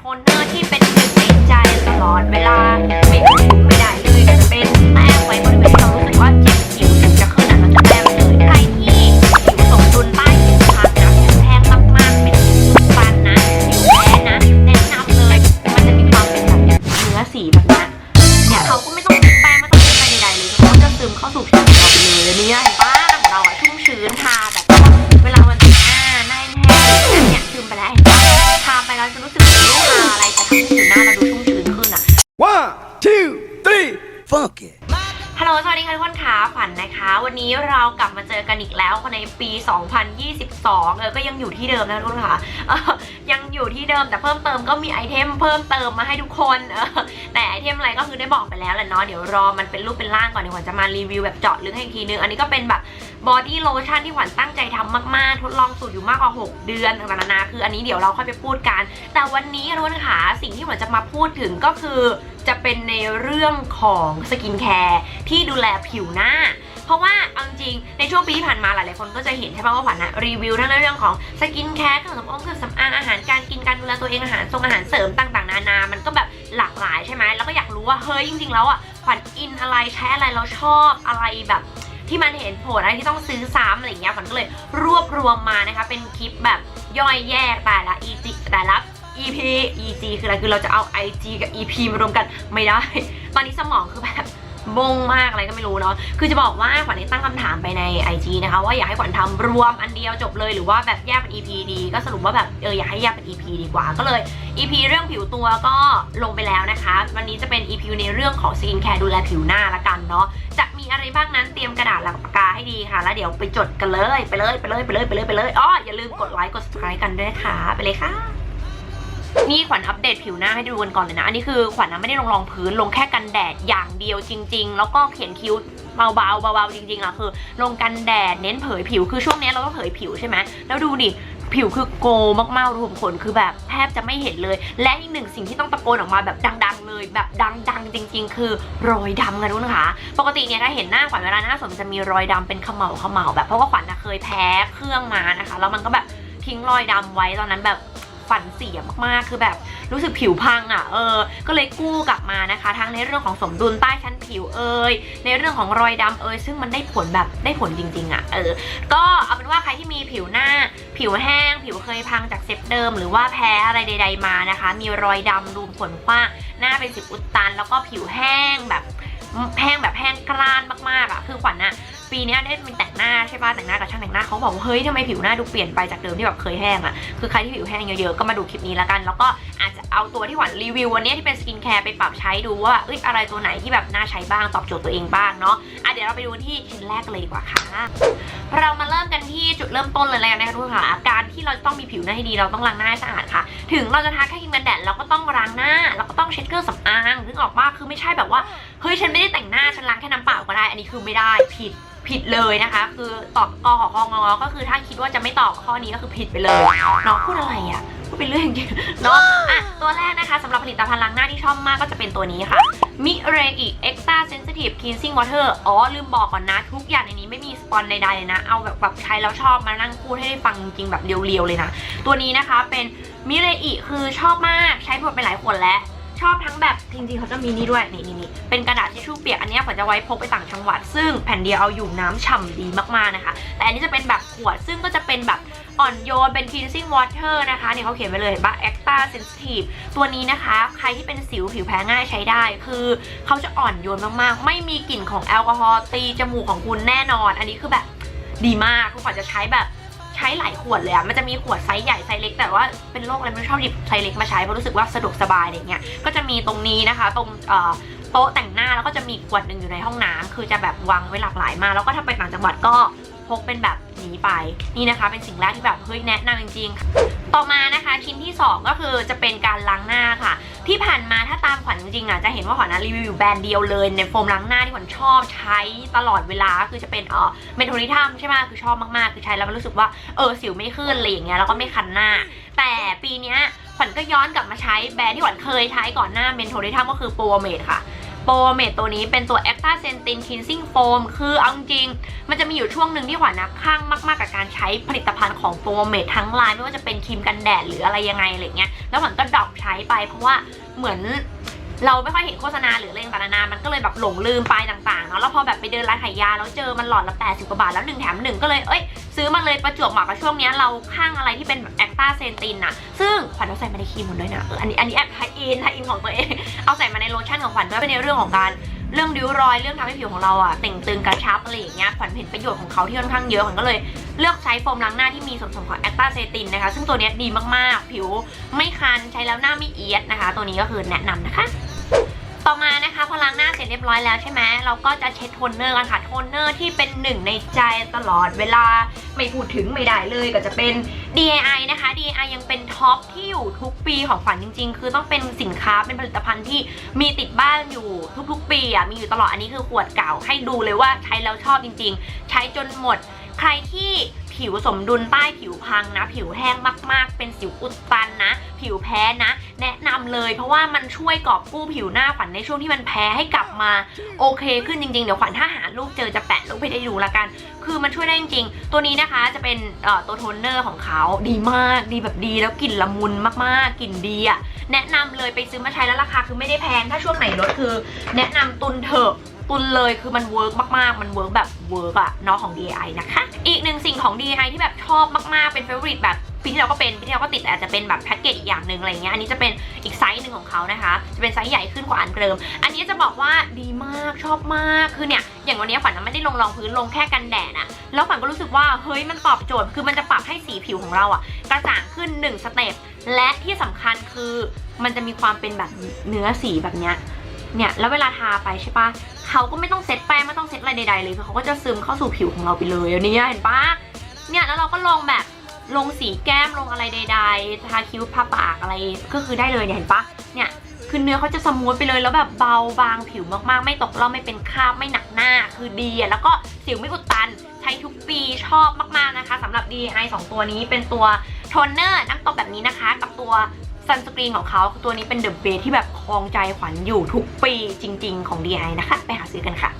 โทนเนอร์ที่เป็นหนึ่งในใจตลอดเวลา ฮัลโหล สวัสดีค่ะทุกคนค่ะขวัญนะคะ วันนี้เรากลับมาเจอกันอีกแล้วในปี 2022เออก็ยังอยู่ที่เดิมนะทุกคนค่ะ ยังอยู่ที่เดิมแต่เพิ่มเติมก็มีไอเทมเพิ่มเติมมาให้ทุกคนเออแต่ไอเทมอะไรก็คือได้บอกไปแล้วแหละเนาะเดี๋ยวรอมันเป็นรูปเป็นร่างก่อนเดี๋ยวขวัญจะมารีวิวแบบเจาะลึกให้อีกทีนึง อันนี้ก็เป็นแบบบอดี้โลชั่นที่ขวัญตั้งใจทำมากๆ ทดลองสูตรอยู่มากกว่า 6 เดือนต่างๆนานาคืออันนี้เดี๋ยวเราค่อยไปพูดกัน แต่วันนี้ทุกคนค่ะสิ่งที่ขวัญจะมาพูดถึงก็คือจะเป็นในเรื่องของสกินแคร์ที่ดูแลผิวหน้า เพราะว่าเอาจริงในช่วงปีที่ผ่านมาหลายๆคนก็จะเห็นใช่ไหมว่าขวัญอะรีวิวทั้งในเรื่องของสกินแคร์เครื่องสำอางเครื่องสำอางอาหารการกินการดูแลตัวเองอาหารทรงอาหารเสริมต่างๆ นานา มันก็แบบหลากหลายใช่ไหมแล้วก็อยากรู้ว่าเฮ้ยจริงๆแล้วอะขวัญอินอะไรใช้อะไรเราชอบอะไรแบบที่มันเห็นผลอะไรที่ต้องซื้อซ้ำอะไรอย่างเงี้ยขวัญก็เลยรวบรวมมานะคะ เป็นคลิปแบบย่อยแยกแต่ละ EG แต่ละ EP EG คืออะไรคือเราจะเอา IG กับ EP มารวมกันไม่ได้ ตอนนี้สมองคือแบบ บงมากอะไรก็ไม่รู้เนาะคือจะบอกว่าขวัญได้ตั้งคำถามไปใน IG นะคะว่าอยากให้ขวัญทำรวมอันเดียวจบเลยหรือว่าแบบแยกเป็น EP ดีก็สรุปว่าแบบเอออยากให้แยกเป็น EP ดีกว่าก็เลย EP เรื่องผิวตัวก็ลงไปแล้วนะคะ วันนี้จะเป็น EP ในเรื่องของสกินแคร์ดูแลผิวหน้าละกันเนาะจะมีอะไรบ้างนั้นเตรียมกระดาษและปากกาให้ดีค่ะ แล้วเดี๋ยวไปจดกันเลยไปเลยไปเลยไปเลยไปเลยไปเลยอ้ออย่าลืมกดไลค์กด subscribe กันด้วยค่ะไปเลยค่ะ นี่ขวัญอัปเดตผิวหน้าให้ดูกันก่อนเลยนะ อันนี้คือขวัญนะไม่ได้ลงรองพื้นลงแค่กันแดดอย่างเดียวจริง ๆ แล้วก็เขียนคิ้วเบาๆเบาๆจริงๆอะคือ ลงกันแดดเน้นเผยผิวคือช่วงนี้เราก็เผยผิวใช่ไหมแล้วดูดิผิวคือโกมากๆรวมขนคือแบบแทบจะไม่เห็นเลย และอีกหนึ่งสิ่งที่ต้องตะโกนออกมาแบบดัง ๆ เลย แบบดังๆ จริง ๆ คือรอยดำกันทุกคนคะปกติเนี่ยถ้าเห็นหน้าขวัญเวลาหน้าสมจะมีรอยดำเป็นเขมเหลาเขมเหลาแบบเพราะว่าขวัญนะเคยแพ้เครื่องมานะคะแล้วมันก็แบบทิ้งรอยดำไว้ตอนนั้นแบบ ฝันเสียมากๆ คือแบบรู้สึกผิวพังอะเออ ก็เลยกู้กลับมานะคะ ทั้งในเรื่องของสมดุลใต้ชั้นผิวเอ่ยในเรื่องของรอยดำเอ่ยซึ่งมันได้ผลแบบได้ผลจริงๆอะเออ ก็เอาเป็นว่าใครที่มีผิวหน้า ผิวแห้ง ผิวเคยพังจากเซฟเดิม หรือว่าแพ้อะไรใด ๆมานะคะ มีรอยดำรูมขนกว้างหน้าเป็นสิบอุดตัน แล้วก็ผิวแห้งแบบแห้งแบบแห้งกร้านมากๆอะคือขวัญอะ ปีนี้ได้มีแต่งหน้าใช่ป่ะแต่งหน้ากับช่างแต่งหน้าเขาบอกว่าเฮ้ยทำไมผิวหน้าดูเปลี่ยนไปจากเดิมที่แบบเคยแห้งอะคือใครที่ผิวแห้งเยอะๆก็มาดูคลิปนี้แล้วกัน แล้วก็อาจจะเอาตัวที่หวานรีวิววันนี้ที่เป็นสกินแคร์ไปปรับใช้ดูว่าเอ้ยอะไรตัวไหนที่แบบน่าใช้บ้างตอบโจทย์ตัวเองบ้างเนาะอะเดี๋ยวเราไปดูที่ชิ้นแรกกันเลยดีกว่าค่ะเรามาเริ่มกันที่จุดเริ่มต้นเลยแล้วกันนะคะทุกคนค่ะการที่เราต้องมีผิวหน้าให้ดีเราต้องล้างหน้าให้สะอาดค่ะ ถึงเราจะทาแค่ครีมกันแดดเราก็ต้องล้างหน้าเราก็ต้องเช็ดเครื่องสำอางนึกออกว่าคือไม่ใช่แบบว่าเฮ้ยฉันไม่ได้แต่งหน้าฉันล้างแค่น้ำเปล่าก็ได้ อันนี้คือไม่ได้ผิดผิดเลยนะคะ คือตอบกอขอคองอก็คือถ้าคิดว่าจะไม่ตอบข้อนี้ก็คือผิดไปเลยน้องพูดอะไรอะพูดเป็นเรื่องจริงๆเนาะ อะตัวแรกนะคะสำหรับผลิตภัณฑ์ล้างหน้าที่ชอบมากก็จะเป็นตัวนี้ค่ะมิเรอิเอ็กซ์ตาเซนซิทีฟคลีนซิ่งวอเตอร์อ๋อ ลืมบอกก่อนนะ ทุกอย่างในนี้ไม่มีสปอนใดๆเลยนะ เอาแบบแบบใช้แล้วชอบมานั่งพูดให้ได้ฟังจริงแบบเรียวๆเลยนะ ตัวนี้นะคะเป็นมิเรอิคือชอบมากใช้หมดไปหลายขวดแล้ว ชอบทั้งแบบจริงๆเขาจะมีนี่ด้วยนี่นี่นี่เป็นกระดาษทิชชู่เปียกอันเนี้ยผมจะไว้พกไปต่างจังหวัด ซึ่งแผ่นเดียวเอาอยู่น้ำฉ่ำดีมากๆนะคะ แต่อันนี้จะเป็นแบบขวดซึ่งก็จะเป็นแบบอ่อนโยนเป็น cleansing water นะคะเนี่ยเขาเขียนไว้เลยเห็นปะ Acta sensitive ตัวนี้นะคะ ใครที่เป็นสิวผิวแพ้ง่ายใช้ได้ คือเขาจะอ่อนโยนมากๆ ไม่มีกลิ่นของแอลกอฮอล์ตีจมูกของคุณแน่นอน อันนี้คือแบบดีมากคุณขวัญจะใช้แบบ ใช้หลายขวดเลยอะมันจะมีขวดไซส์ใหญ่ไซส์เล็ก แต่ว่าเป็นโรคอะไรไม่ชอบหยิบไซส์เล็กมาใช้เพราะรู้สึกว่าสะดวกสบายอะไรเงี้ย ก็จะมีตรงนี้นะคะ ตรงโต๊ะแต่งหน้าแล้วก็จะมีขวดหนึ่งอยู่ในห้องน้ำคือจะแบบวางไว้หลากหลายมากแล้วก็ถ้าไปต่างจังหวัดก็ พกเป็นแบบนี้ไปนี่นะคะ เป็นสิ่งแรกที่แบบเฮ้ยแนะนำจริงๆ ต่อมานะคะชิ้นที่สองก็คือจะเป็นการล้างหน้าค่ะ ที่ผ่านมาถ้าตามขวัญจริงๆอะจะเห็นว่าขวัญนะรีวิวอยู่แบรนด์เดียวเลยในโฟมล้างหน้าที่ขวัญชอบใช้ตลอดเวลาคือจะเป็นเอ่อเมนโทริทัมใช่ไหมคือชอบมากๆ คือใช้แล้วมันรู้สึกว่าเออสิวไม่ขึ้นอะไรอย่างเงี้ยแล้วก็ไม่คันหน้า แต่ปีนี้ขวัญก็ย้อนกลับมาใช้แบรนด์ที่ขวัญเคยใช้ก่อนหน้าเมนโทริทัมก็คือโปรเมดค่ะ โปรเมดตัวนี้เป็นตัว a c t a c e n t i n Cleansing Foam คือเอาจริง มันจะมีอยู่ช่วงหนึ่งที่ขวัญนะข้างมากๆ กับการใช้ผลิตภัณฑ์ของโปรเมดทั้งไลน์ไม่ว่าจะเป็นครีมกันแดดหรืออะไรยังไงอะไรเงี้ยแล้วขวัญก็ดรอปใช้ไปเพราะว่าเหมือน เราไม่ค่อยเห็นโฆษณาหรืออะไรต่างๆนานามันก็เลยแบบหลงลืมไปต่างๆเนาะแล้วพอแบบไปเดินร้านขายยาแล้วเจอมันหลอดละ80กว่าบาทแล้ว1แถม1ก็เลยเอ้ยซื้อมาเลยประจวบเหมาะกับช่วงนี้เราข้างอะไรที่เป็นแบบแอคตาเซนตินอะซึ่งขวัญเอาใส่มาในครีมหมดด้วยนะอันนี้อันนี้แอบไทอินไทอินของตัวเองเอาใส่มาในโลชั่นของขวัญด้วยเป็นในเรื่องของการเรื่องริ้วรอยเรื่องทำให้ผิวของเราอะเต่งตึงกระชับอะไรอย่างเงี้ยขวัญเห็นประโยชน์ของเขาที่ค่อนข้างเยอะขวัญก็เลยเลือกใช้โฟมล้างหน้าที่มีส่วนผสมของแอคตาเซตินนะคะ ซึ่งตัวนี้ดีมากๆ ผิวไม่คันใช้แล้วหน้าไม่เอียดนะคะ ตัวนี้ก็คือแนะนำนะคะ ต่อมานะคะพอล้างหน้าเสร็จเรียบร้อยแล้วใช่ไหมเราก็จะเช็ดโทนเนอร์กันค่ะโทนเนอร์ที่เป็นหนึ่งในใจตลอดเวลาไม่พูดถึงไม่ได้เลยก็จะเป็น D.I. นะคะ D.I. ยังเป็นท็อปที่อยู่ทุกปีของขวัญจริง ๆ คือต้องเป็นสินค้าเป็นผลิตภัณฑ์ที่มีติดบ้านอยู่ทุกๆ ปีอะมีอยู่ตลอดอันนี้คือขวดเก่าให้ดูเลยว่าใช้แล้วชอบจริง ๆ ใช้จนหมด ใครที่ผิวสมดุลใต้ผิวพังนะ ผิวแห้งมากๆ เป็นสิวอุดตันนะ ผิวแพ้นะ แนะนำเลย เพราะว่ามันช่วยกอบกู้ผิวหน้าขวัญในช่วงที่มันแพ้ให้กลับมาโอเคขึ้นจริงๆ เดี๋ยวขวัญถ้าหารูปเจอจะแปะรูปให้ได้ดูละกัน คือมันช่วยได้จริงๆ ตัวนี้นะคะจะเป็นตัวโทนเนอร์ของเขาดีมากดีแบบดีแล้วกลิ่นละมุนมากๆกลิ่นดีอะแนะนำเลยไปซื้อมาใช้แล้วราคาคือไม่ได้แพง ถ้าช่วงไหนลดคือ แนะนำตุนเถอะตุนเลยคือมันเวิร์กมากๆ มันเวิร์กแบบเวิร์กอะเนาะของ D I นะคะ อีกหนึ่งสิ่งของ D I ที่แบบชอบมากๆ เป็นเฟ v o r i t e แบบ ปีที่เราก็เป็นปีที่เราก็ติดอาจจะเป็นแบบแพ็กเกจอีกอย่างหนึ่งอะไรเงี้ยอันนี้จะเป็นอีกไซส์หนึ่งของเขานะคะ จะเป็นไซส์ใหญ่ขึ้นกว่าอันเดิม อันนี้จะบอกว่าดีมากชอบมากคือเนี่ยอย่างวันนี้ขวัญไม่ได้ลงรองพื้นลงแค่กันแดดอะแล้วขวัญก็รู้สึกว่าเฮ้ยมันตอบโจทย์คือมันจะปรับให้สีผิวของเราอะกระจ่างขึ้นหนึ่งสเต็ปและที่สำคัญคือมันจะมีความเป็นแบบเนื้อสีแบบเนี้ยเนี่ยแล้วเวลาทาไปใช่ปะเขาก็ไม่ต้องเซ็ตแป้งไม่ต้องเซ็ตอะไรใดๆเลยคือเขาก็จะซึมเข้าสู่ผิวของเราไปเลยอันนี้เห็นปะเนี่ยแล้วเราก็ลงแบบ ลงสีแก้มลงอะไรใดๆทาคิ้วทาปากอะไรก็คือได้เลยเนี่ยเห็นปะเนี่ยคือเนื้อเขาจะสมูทไปเลยแล้วแบบเบาบางผิวมากๆ ไม่ตกล่องไม่เป็นคราบไม่หนักหน้าคือดีอะแล้วก็สิวไม่อุดตันใช้ทุกปีชอบมากๆนะคะสำหรับ DI 2 ตัวนี้เป็นตัวโทนเนอร์น้ำตบแบบนี้นะคะ กับตัวซันสกรีนของเขาตัวนี้เป็นเดอะเบสที่แบบครองใจขวัญอยู่ทุกปีจริง ๆ ของ DI นะคะ ไปหาซื้อกันค่ะ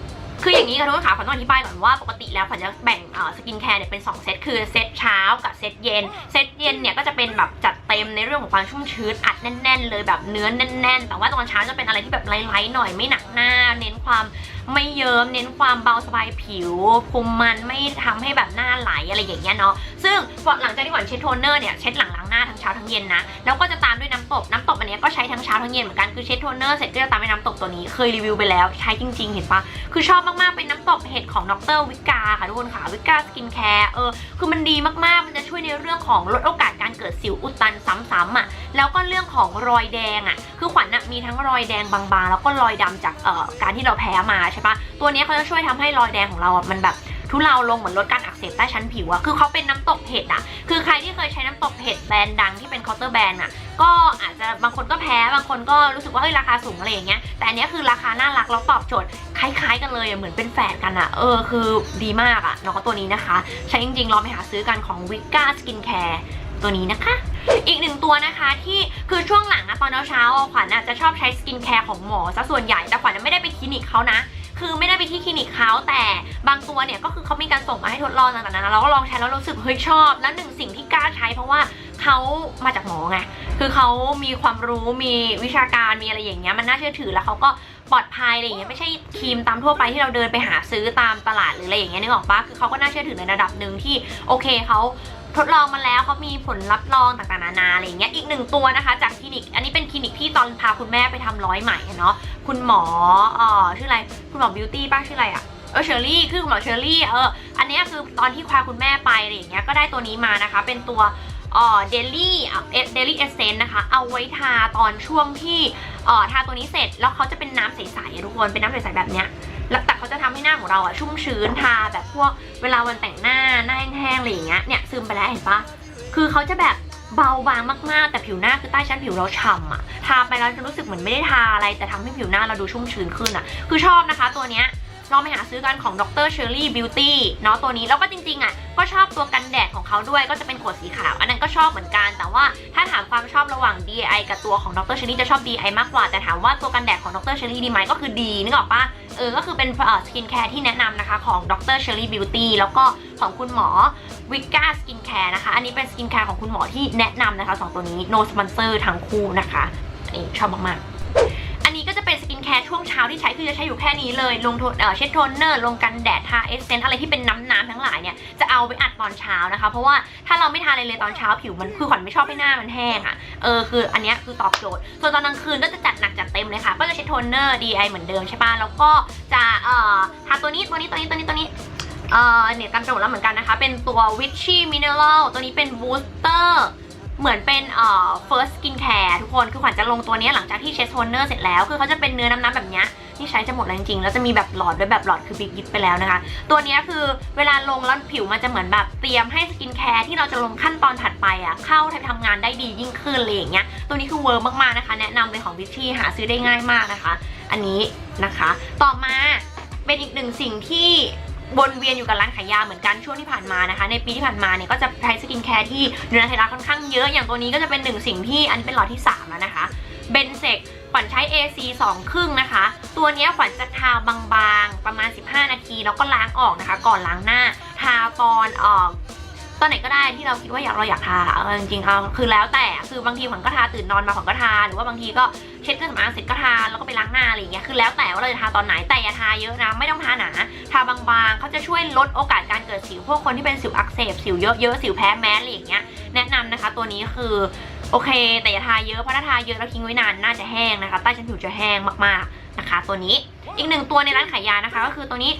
คืออย่างนี้ค่ะทุกคนค่ะขอต้องอธิบายก่อนว่าปกติแล้วขวัญจะแบ่งสกินแคร์เนี่ยเป็น 2 เซตคือเซตเช้ากับเซตเย็น เซตเย็นเนี่ยก็จะเป็นแบบจัดเต็มในเรื่องของความชุ่มชื้นอัดแน่น ๆ เลยแบบเนื้อแน่น ๆ แต่ว่าตอนเช้าจะเป็นอะไรที่แบบไลท์ๆหน่อยไม่หนักหน้า เน้นความ ไม่เยิ้มเน้นความเบาสบายผิวคุมมันไม่ทำให้แบบหน้าไหลอะไรอย่างเงี้ยเนาะซึ่งพอหลังจากที่ขวัญเช็ดโทนเนอร์เนี่ยเช็ดหลังล้างหน้าทั้งเช้าทั้งเย็นนะแล้วก็จะตามด้วยน้ำตบน้ำตบอันนี้ก็ใช้ทั้งเช้าทั้งเย็นเหมือนกันคือเช็ดโทนเนอร์เสร็จก็จะตามด้วยน้ำตบตัวนี้เคยรีวิวไปแล้วใช้จริง ๆ เห็นปะคือชอบมากๆเป็นน้ำตบเห็ดของดรวิกาค่ะทุกคนค่ะวิกาสกินแคร์เออคือมันดีมากๆมันจะช่วยในเรื่องของลดโอกาสการเกิดสิวอุดตันซ้ำๆอะแล้วก็เรื่องของรอยแดงอะคือขวัญนะมีทั้งรอยแดงบางๆ แล้วก็รอยดำจากเอ่อการที่เราแพ้มาใช่ปะตัวนี้เขาจะช่วยทำให้รอยแดงของเราอะมันแบบทุเลาลงเหมือนลดการอักเสบใต้ชั้นผิวอะคือเขาเป็นน้ำตกเห็ดอะคือใครที่เคยใช้น้ำตกเห็ดแบรนด์ดังที่เป็นเคาน์เตอร์แบรนด์อะก็อาจจะบางคนก็แพ้บางคนก็รู้สึกว่าเอ้ยราคาสูงอะไรอย่างเงี้ย แต่อันนี้คือราคาน่ารักแล้วตอบโจทย์คล้ายๆ กันเลยเหมือนเป็นแฝดกันอะเออคือดีมากอะน้องตัวนี้นะคะ ใช้จริงๆลองไปหาซื้อกันของวิก้าสกินแคร์ตัวนี้นะคะ อีกหนึ่งตัวนะคะที่คือช่วงหลังอะตอนเช้าขวัญอะจะชอบใช้สกินแคร์ของหมอซะส่วนใหญ่แต่ขวัญไม่ได้ไปคลินิกเขานะ คือไม่ได้ไปที่คลินิกเขาแต่บางตัวเนี่ยก็คือเขามีการส่งมาให้ทดลองต่างๆนานาเราก็ลองใช้แล้วรู้สึกเฮ้ยชอบ แล้วหนึ่งสิ่งที่กล้าใช้เพราะว่าเขามาจากหมอไงคือเขามีความรู้มีวิชาการมีอะไรอย่างเงี้ยมันน่าเชื่อถือแล้วเขาก็ปลอดภัยอะไรอย่างเงี้ยไม่ใช่ครีมตามทั่วไปที่เราเดินไปหาซื้อตามตลาดหรืออะไรอย่างเงี้ยนึกออกปะคือเขาก็น่าเชื่อถือในระดับหนึ่งที่โอเคเขา ทดลองมาแล้วเขามีผลรับรองต่างๆนานาอะไรอย่างเงี้ยอีกหนึ่งตัวนะคะ จากคลินิก อันนี้เป็นคลินิกที่ตอนพาคุณแม่ไปทำร้อยใหม่เนาะคุณหมอเอ่อชื่ออะไรคุณหมอบิวตี้ป้าชื่ออะไรอะเออเชอรี่คือคุณหมอเชอรี่เอออันนี้คือตอนที่พาคุณแม่ไปอะไรอย่างเงี้ยก็ได้ตัวนี้มานะคะ เป็นตัวเอ่อเดลี่เดลี่เอเซนต์นะคะ เอาไว้ทาตอนช่วงที่อ่อทาตัวนี้เสร็จ แล้วเขาจะเป็นน้ำใสๆอะทุกคนเป็นน้ำใสๆแบบเนี้ยแล้วแต่เขาจะ ให้หน้าของเราอะชุ่มชื้นทาแบบพวกเวลาวันแต่งหน้าหน้าแห้งๆอะไรอย่างเงี้ยเนี่ยซึมไปแล้วเห็นปะคือเขาจะแบบเบาบางมากๆ แต่ผิวหน้าคือใต้ชั้นผิวเราฉ่ำอะทาไปแล้วจะรู้สึกเหมือนไม่ได้ทาอะไร แต่ทำให้ผิวหน้าเราดูชุ่มชื้นขึ้นอะคือชอบนะคะตัวเนี้ยลองไปหาซื้อกันของดรเชอร์รี่บิวตี้เนาะตัวนี้แล้วก็จริงๆอะก็ชอบตัวกันแดดของเขาด้วยก็จะเป็นขวดสีขาว อันนั้นก็ชอบเหมือนกัน แต่ว่าถ้าถามความชอบระหว่าง DI กับตัวของดรเชอร์รี่จะชอบ DI มากกว่า แต่ถามว่าตัวกันแดดของดรเชอรี่ดีไหมก็คือดีนึกออกปะ เออก็คือเป็นสกินแคร์ที่แนะนำนะคะของดรเชอรี่บิวตี้แล้วก็ของคุณหมอวิก้าสกินแคร์นะคะ อันนี้เป็นสกินแคร์ของคุณหมอที่แนะนำนะคะสองตัวนี้ no sponsor ทั้งคู่นะคะอันนี้ชอบมากๆ แคร์ช่วงเช้าที่ใช้คือจะใช้อยู่แค่นี้เลย ลงเเช็ดโทนเนอร์ ลงกันแดด ทาเอสเซนต์อะไรที่เป็นน้ำน้ำๆทั้งหลายเนี่ย จะเอาไว้อัดตอนเช้านะคะ เพราะว่าถ้าเราไม่ทาอะไรเลยตอนเช้าผิวมันคือขวัญไม่ชอบให้หน้ามันแห้งอะ่ะ เออคืออันนี้คือตอบโจทย์ ส่วนตอนกลางคืนก็จะจัดหนักจัดเต็มเลยค่ะ ก็จะเช็ดโทนเนอร์ DI เหมือนเดิมใช่ป่ะ แล้วก็จะเอ่อทาตัวนี้ตัวนี้ตัวนี้ตัวนี้ตัวนี้เอ่อเนี่ยกันโจทย์แล้วเหมือนกันนะคะ เป็นตัว Witchy Mineral ตัวนี้เป็น Booster เหมือนเป็นเอ่อ first skin care ทุกคนคือขวัญจะลงตัวนี้หลังจากที่เช็ดโทนเนอร์เสร็จแล้ว คือเขาจะเป็นเนื้อน้ำๆแบบนี้ที่ใช้จะหมดแล้วจริงๆ แล้วจะมีแบบหลอดด้วยแบบหลอดคือบิ๊กยิบไปแล้วนะคะ ตัวนี้คือเวลาลงแล้วผิวมันจะเหมือนแบบเตรียมให้สกินแคร์ที่เราจะลงขั้นตอนถัดไปอะเข้าทำงานได้ดียิ่งขึ้นอะไรอย่างเงี้ย ตัวนี้คือเวิร์กมากๆนะคะ แนะนำเป็นของ Witchy หาซื้อได้ง่ายมากนะคะ อันนี้นะคะ ต่อมาเป็นอีกหนึ่งสิ่งที่ วนเวียนอยู่กับร้านขายยาเหมือนกันช่วงที่ผ่านมานะคะ ในปีที่ผ่านมาเนี่ยก็จะใช้สกินแคร์ที่เนื้อไทยรัฐค่อนข้างเยอะอย่างตัวนี้ก็จะเป็นหนึ่งสิ่งที่อันนี้เป็นหลอดที่3แล้วนะคะเบนเซกขวัญใช้ AC 2 ครึ่งนะคะ ตัวนี้ขวัญจะทาบางๆ ประมาณ 15 นาที แล้วก็ล้างออกนะคะ ก่อนล้างหน้า ทาตอนออก ตอนไหนก็ได้ที่เราคิดว่าอยากเราอยากทาจริงๆเอาคือแล้วแต่คือบางทีขวัญก็ทาตื่นนอนมาขวัญก็ทาหรือว่าบางทีก็เช็ดเครื่องสำอางเสร็จก็ทาแล้วก็ไปล้างหน้าอะไรอย่างเงี้ยคือแล้วแต่ว่าเราจะทาตอนไหนแต่อย่าทาเยอะนะไม่ต้องทาหนาทาบางๆเขาจะช่วยลดโอกาสการเกิดสิวพวกคนที่เป็นสิวอักเสบสิวเยอะๆสิวแพ้แมสอะไรอย่างเงี้ยแนะนำนะคะ ตัวนี้คือโอเค แต่อย่าทาเยอะเพราะถ้าทาเยอะแล้วทิ้งไว้นานน่าจะแห้งนะคะใต้ชั้นผิวจะแห้งมากๆนะคะ ตัวนี้อีกหนึ่งตัวในร้านขายยานะคะ ก็คือตัวนี้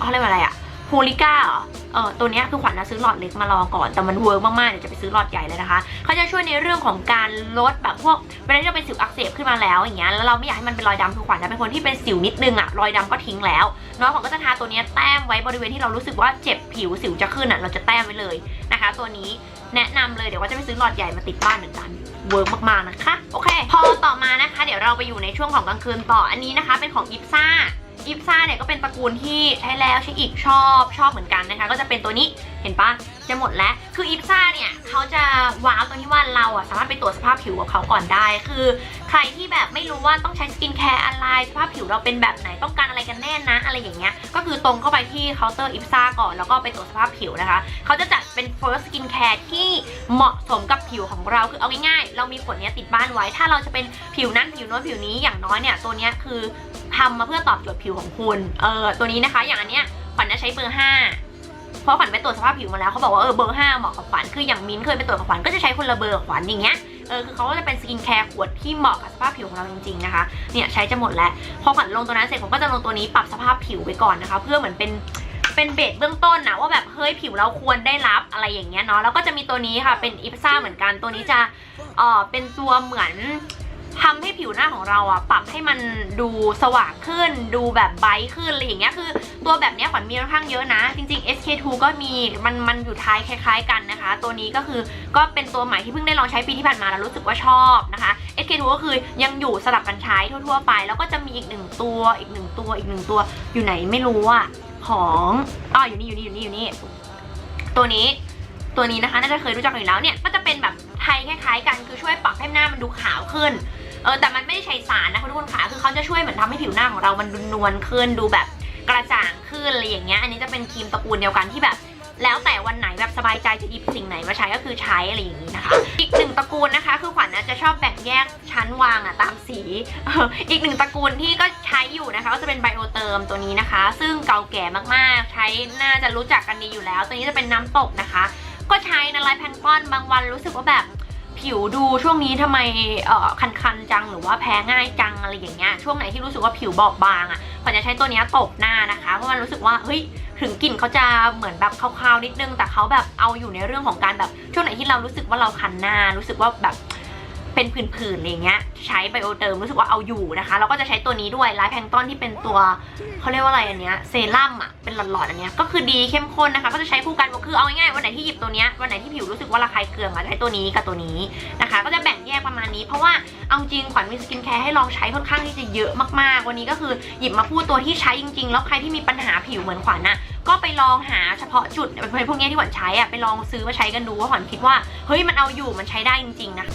เขาเรียกว่าอะไรอะ ฮูลิก้าเออตัวนี้คือขวัญนะซื้อหลอดเล็กมาลองก่อน แต่มันเวิร์กมากๆ เดี๋ยวจะไปซื้อหลอดใหญ่เลยนะคะ เขาจะช่วยในเรื่องของการลดแบบพวกเวลาที่เราเป็นสิวอักเสบขึ้นมาแล้วอย่างเงี้ย แล้วเราไม่อยากให้มันเป็นรอยดำคือขวัญจะเป็นคนที่เป็นสิวนิดนึงอะรอยดำก็ทิ้งแล้วน้องขวัญก็จะทาตัวนี้แต้มไว้บริเวณที่เรารู้สึกว่าเจ็บผิวสิวจะขึ้นอะเราจะแต้มไว้เลยนะคะ ตัวนี้แนะนำเลยเดี๋ยวว่าจะไปซื้อหลอดใหญ่มาติดบ้านเหมือนกันเวิร์กมากๆนะคะ โอเค พอต่อมานะคะ เดี๋ยวเราไปอยู่ในช่วงของกลางคืนต่ออันนี้นะคะ เป็นของอิฟซ่า อิฟซ่าเนี่ยก็เป็นตระกูลที่ใช้แล้วใช้อีกชอบชอบเหมือนกันนะคะ ก็จะเป็นตัวนี้เห็นปะจะหมดแล้ว คืออิฟซ่าเนี่ยเขาจะ ว้าวตรงที่ว่าเราอะสามารถไปตรวจสภาพผิวกับเขาก่อนได้ คือ ใครที่แบบไม่รู้ว่าต้องใช้สกินแคร์อะไรสภาพผิวเราเป็นแบบไหนต้องการอะไรกันแน่นะอะไรอย่างเงี้ยก็คือตรงเข้าไปที่เคาน์เตอร์อิฟซ่าก่อนแล้วก็ไปตรวจสภาพผิวนะคะเขาจะจัดเป็น first skin care ที่เหมาะสมกับผิวของเราคือเอาง่ายๆเรามีขวดเนี้ยติดบ้านไว้ ถ้าเราจะเป็นผิวนั้นผิวโน้นผิวนี้อย่างน้อยเนี่ยตัวเนี้ยคือทำมาเพื่อตอบโจทย์ผิวของคุณเออตัวนี้นะคะ อย่างอันเนี้ยขวัญจะใช้เบอร์ห้า เพราะขวัญไปตรวจสภาพผิวมาแล้วเขาบอกว่าเออเบอร์ห้าเหมาะกับขวัญคืออย่างมิ้นเคยไปตรวจกับขวัญก็จะใช้คนละเบอร์ขวัญอย่างเงี้ยเออคือเขาก็จะเป็นสกินแคร์ขวดที่เหมาะกับสภาพผิวของเราจริงๆนะคะเนี่ยใช้จะหมดแล้วพอขวัญลงตัวนั้นเสร็จผมก็จะลงตัวนี้ปรับสภาพผิวไปก่อนนะคะ เพื่อเหมือนเป็นเป็นเบสเบื้องต้นนะว่าแบบเฮ้ยผิวเราควรได้รับอะไรอย่างเงี้ยเนาะแล้วก็จะมีตัวนี้ค่ะเป็นอิปซ่าเหมือนกันตัวนี้จะเออเป็นตัวเหมือน ทำให้ผิวหน้าของเราอะปรับให้มันดูสว่างขึ้น ดูแบบไบท์ขึ้นอะไรอย่างเงี้ยคือ ตัวแบบเนี้ยขวัญมีค่อนข้างเยอะนะ จริง ๆ SK2 ก็มีมันมันอยู่ท้ายคล้าย ๆ กันนะคะ ตัวนี้ก็คือก็เป็นตัวใหม่ที่เพิ่งได้ลองใช้ปีที่ผ่านมาแล้วรู้สึกว่าชอบนะคะ SK2 ก็คือยังอยู่สลับกันใช้ทั่วๆไป แล้วก็จะมีอีกหนึ่งตัวอีกหนึ่งตัวอีกหนึ่งตัวอยู่ไหนไม่รู้อะของอ๋ออยู่นี่อยู่นี่อยู่นี่อยู่นี่ตัวนี้ตัวนี้นะคะน่าจะเคยรู้จักกันอยู่แล้วเนี่ยก็จะ เป็นแบบไทยคล้ายๆกันคือช่วยปรับให้หน้ามันดูขาวขึ้นเออแต่มันไม่ได้ใช้สารนะคะทุกคนค่ะคือเขาจะช่วยเหมือนทำให้ผิวหน้าของเรามันดูนวลขึ้นดูแบบกระจ่างขึ้นอะไรอย่างเงี้ยอันนี้จะเป็นครีมตระกูลเดียวกันที่แบบ แล้วแต่วันไหนแบบสบายใจจะหยิบสิ่งไหนมาใช้ก็คือใช้อะไรอย่างนี้นะคะ อีกหนึ่งตระกูลนะคะ คือขวัญนะจะชอบแบ่งแยกชั้นวางอะตามสี อีกหนึ่งตระกูลที่ก็ใช้อยู่นะคะ ก็จะเป็นไบโอเติมตัวนี้นะคะ ซึ่งเก่าแก่มากๆ ใช้น่าจะรู้จักกันดีอยู่แล้ว ตัวนี้จะเป็นน้ำตกนะคะ ก็ใช้นะลายแพนก้อนบางวันรู้สึกว่าแบบผิวดูช่วงนี้ทำไมเอ่อคันๆจังหรือว่าแพ้ง่ายจังอะไรอย่างเงี้ยช่วงไหนที่รู้สึกว่าผิวบอบบางอะ่ะขวัญจะใช้ตัวนี้ตบหน้านะคะเพราะมันรู้สึกว่าเฮ้ยถึงกลิ่นเขาจะเหมือนแบบคาวๆนิดนึง แต่เขาแบบเอาอยู่ในเรื่องของการแบบช่วงไหนที่เรารู้สึกว่าเราคันหน้ารู้สึกว่าแบบ เป็นผื่นๆอะไรอย่างเงี้ยใช้ไบโอเติมรู้สึกว่าเอาอยู่นะคะ แล้วก็จะใช้ตัวนี้ด้วยไลท์แพงต้นที่เป็นตัวเขาเรียกว่าอะไรอันเนี้ยเซรั่มอะเป็นหลอดๆอันเนี้ยก็คือดีเข้มข้นนะคะ ก็จะใช้คู่กันก็คือเอาง่ายๆวันไหนที่หยิบตัวเนี้ยวันไหนที่ผิวรู้สึกว่าระคายเคืองอะใช้ตัวนี้กับตัวนี้นะคะ ก็จะแบ่งแยกประมาณนี้ เพราะว่าเอาจริงขวัญมีสกินแคร์ให้ลองใช้ค่อนข้างที่จะเยอะมากๆ วันนี้ก็คือหยิบมาพูดตัวที่ใช้จริงๆ แล้วใครที่มีปัญหาผิวเหมือนขวัญน่ะก็ไปลองหาเฉพาะจุดพวกนี้ที่ขวัญใช้อะไปลองซื้อมาใช้กันดูว่าขวัญคิดว่าเฮ้ยมันเอาอยู่มันใช้ได้จริงๆนะ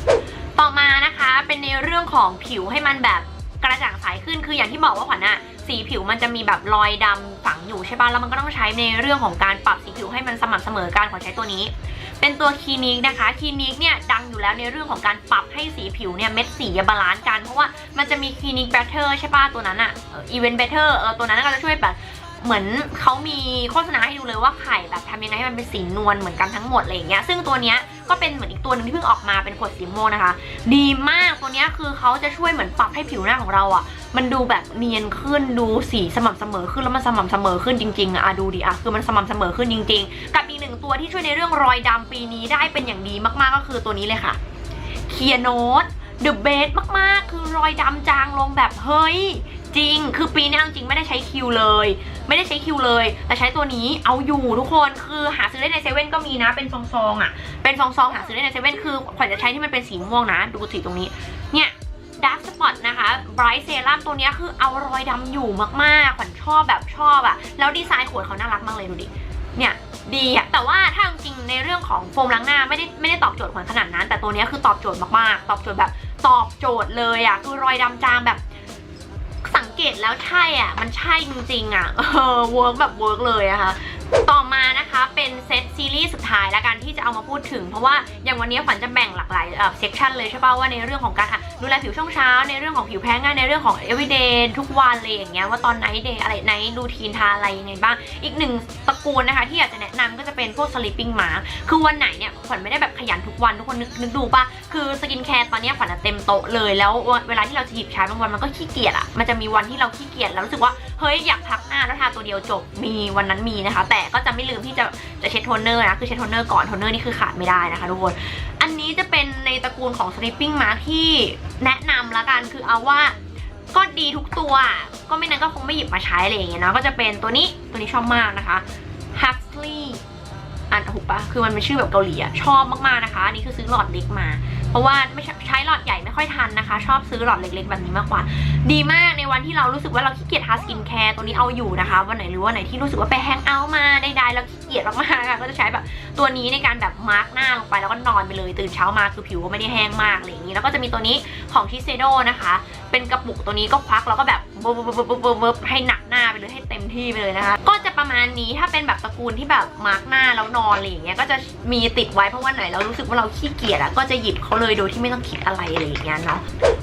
ต่อมานะคะเป็นในเรื่องของผิวให้มันแบบกระจ่างใสขึ้นคืออย่างที่บอกว่าขวัญอะสีผิวมันจะมีแบบรอยดำฝังอยู่ใช่ป่ะแล้วมันก็ต้องใช้ในเรื่องของการปรับสีผิวให้มันสม่ำเสมอกันขวัญใช้ตัวนี้ เป็นตัวคลินิกนะคะคลินิกเนี่ยดังอยู่แล้วในเรื่องของการปรับให้สีผิวเนี่ยเม็ดสีบาลานซ์กันเพราะว่ามันจะมีคลินิกแบตเตอร์ใช่ป่ะตัวนั้นอะอีเวนต์แบตเตอร์เออตัวนั้นก็จะช่วยแบบ เหมือนเขามีโฆษณาให้ดูเลยว่าไข่แบบทำยังไงให้มันเป็นสีนวลเหมือนกันทั้งหมดอะไรอย่างเงี้ยซึ่งตัวเนี้ยก็เป็นเหมือนอีกตัวหนึ่งที่เพิ่งออกมาเป็นขวดสีม่วงนะคะ ดีมากตัวเนี้ยคือเขาจะช่วยเหมือนปรับให้ผิวหน้าของเราอะ มันดูแบบเนียนขึ้นดูสีสม่ำเสมอขึ้นแล้วมันสม่ำเสมอขึ้นจริงๆอะอะดูดิอะคือมันสม่ำเสมอขึ้นจริง ๆ กับอีกหนึ่งตัวที่ช่วยในเรื่องรอยดำปีนี้ได้เป็นอย่างดีมากๆก็คือตัวนี้เลยค่ะเคียโนตเดอะเบสมากๆ คือรอยดำจางลงแบบเฮ้ยจริง คือปีนี้จริงไม่ได้ใช้คิวเลย ไม่ได้ใช้คิวเลย แต่ใช้ตัวนี้เอาอยู่ทุกคนคือหาซื้อได้ในเซเว่นก็มีนะ เป็นซองๆอะ เป็นซองๆหาซื้อได้ในเซเว่นคือขวัญจะใช้ที่มันเป็นสีม่วงนะ ดูสีตรงนี้ เนี่ยดาร์กสปอตนะคะ Bright Serum ตัวนี้คือเอารอยดำอยู่มากๆ ขวัญชอบแบบชอบอะแล้วดีไซน์ขวดเขาน่ารักมากเลยดูดิ เนี่ยดีอะแต่ว่าถ้าจริงในเรื่องของโฟมล้างหน้าไม่ได้ไม่ได้ตอบโจทย์ขวัญขนาดนั้น แต่ตัวนี้คือตอบโจทย์มากๆ ตอบโจทย์แบบตอบโจทย์เลยอะคือรอยดำจางแบบ เกตแล้วใช่อะ มันใช่จริงๆอะเออเวิร์กแบบเวิร์กเลยอะค่ะ ต่อมานะคะเป็นเซตซีรีส์สุดท้ายแล้วกันที่จะเอามาพูดถึง เพราะว่าอย่างวันนี้ขวัญจะแบ่งหลากหลายเซกชันเลยใช่ป่ะว่าในเรื่องของการดูแลผิวช่วงเช้า ในเรื่องของผิวแพ้ง่ายในเรื่องของ everyday ทุกวันเลยอย่างเงี้ยว่าตอนไนเดย์อะไรไนท์รูทีนทาอะไรยังไงบ้าง อีกหนึ่งตระกูลนะคะ ที่อยากจะแนะนำก็จะเป็นพวก sleeping mask คือวันไหนเนี่ยขวัญไม่ได้แบบขยันทุกวันทุกคนนึกนึกดูป่ะคือสกินแคร์ตอนนี้ขวัญเต็มโต๊ะเลยแล้วเวลาที่เราจะหยิบใช้บางวันมันก็ขี้เกียจอะมันจะมีวันที่เราขี้เกียจแล้วรู้สึกว่า เฮ้ยอยากพักหน้าแล้วทาตัวเดียวจบมีวันนั้นมีนะคะ แต่ก็จะไม่ลืมที่จะจะเช็ดโทนเนอร์นะคือเช็ดโทนเนอร์ก่อนโทนเนอร์นี่คือขาดไม่ได้นะคะทุกคนอันนี้จะเป็นในตระกูลของ sleeping mask ที่แนะนำละกันคือเอาว่าก็ดีทุกตัว ก็ไม่นั้นก็คงไม่หยิบมาใช้อะไรอย่างเงี้ยเนาะก็จะเป็นตัวนี้ตัวนี้ชอบมากนะคะ Huxley อ่านถูกปะคือมันเป็นชื่อแบบเกาหลีอะชอบมากๆนะคะ อันนี้คือซื้อหลอดเล็กมา เพราะว่าไม่ใช้หลอดใหญ่ไม่ค่อยทันนะคะ ชอบซื้อหลอดเล็กๆ แบบนี้มากกว่า ดีมากในวันที่เรารู้สึกว่าเราขี้เกียจทาสกินแคร์ตัวนี้เอาอยู่นะคะ วันไหนหรือว่าไหนที่รู้สึกว่าไปแฮงเอาท์มาใดๆแล้วขี้เกียจมากๆค่ะก็จะใช้แบบตัวนี้ในการแบบมาร์กหน้าลงไปแล้วก็นอนไปเลยตื่นเช้ามาคือผิวก็ไม่ได้แห้งมากอะไรอย่างนี้แล้วก็จะมีตัวนี้ของทิเซโดนะคะ เป็นกระปุกตัวนี้ก็ควักแล้วก็แบบเบิบเบิบเบิบให้หนัก ไปเลยให้เต็มที่ไปเลยนะคะ ก็จะประมาณนี้ถ้าเป็นแบบตระกูลที่แบบมาร์กหน้าแล้วนอนอะไรอย่างเงี้ยก็จะมีติดไว้เพราะวันไหนเรารู้สึกว่าเราขี้เกียจอะก็จะหยิบเขาเลยโดยที่ไม่ต้องคิดอะไรอะไรอย่างเงี้ยเนาะ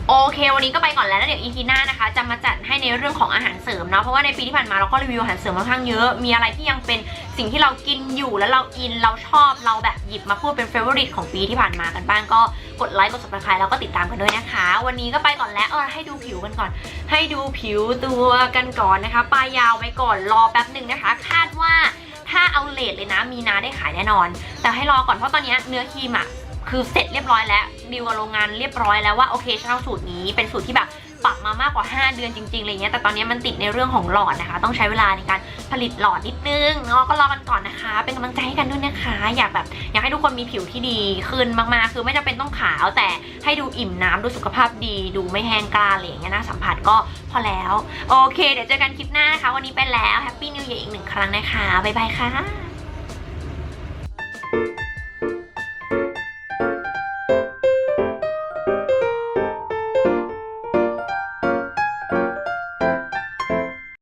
โอเค วันนี้ก็ไปก่อนแล้วแล้วเดี๋ยวอีพีหน้านะคะ จะมาจัดให้ในเรื่องของอาหารเสริมเนาะเพราะว่าในปีที่ผ่านมาเราก็รีวิวอาหารเสริมค่อนข้างเยอะมีอะไรที่ยังเป็น สิ่งที่เรากินอยู่แล้วเราอินเราชอบเราแบบหยิบมาพูดเป็นเฟเวอริตของปีที่ผ่านมากันบ้างก็กดไลค์กด subscribe แล้วก็ติดตามกันด้วยนะคะ วันนี้ก็ไปก่อนแล้วเออให้ดูผิวกันก่อน ให้ดูผิวตัวกันก่อนนะคะปลายยาวไว้ก่อนรอแป๊บหนึ่งนะคะ คาดว่าถ้าเอาเลทเลยนะมีนาได้ขายแน่นอน แต่ให้รอก่อนเพราะตอนเนี้ยเนื้อครีมอะคือเสร็จเรียบร้อยแล้วดีลกับโรงงานเรียบร้อยแล้วว่าโอเคฉันเอาสูตรนี้เป็นสูตรที่แบบ ปรับมามากกว่า 5 เดือนจริงๆอะไรเงี้ยแต่ตอนนี้มันติดในเรื่องของหลอดนะคะ ต้องใช้เวลาในการผลิตหลอดนิดนึงเนาะก็รอกันก่อนนะคะ เป็นกำลังใจให้กันด้วยนะคะ อยากแบบอยากให้ทุกคนมีผิวที่ดีขึ้นมากๆ คือไม่จำเป็นต้องขาวแต่ให้ดูอิ่มน้ำดูสุขภาพดี ดูไม่แห้งกร้าอะไรเงี้ยนะสัมผัสก็พอแล้ว โอเค เดี๋ยวเจอกันคลิปหน้านะคะ วันนี้ไปแล้วแฮปปี้นิว e a ยอีกหนึ่งครั้งนะคะบ๊ายบายค่ะ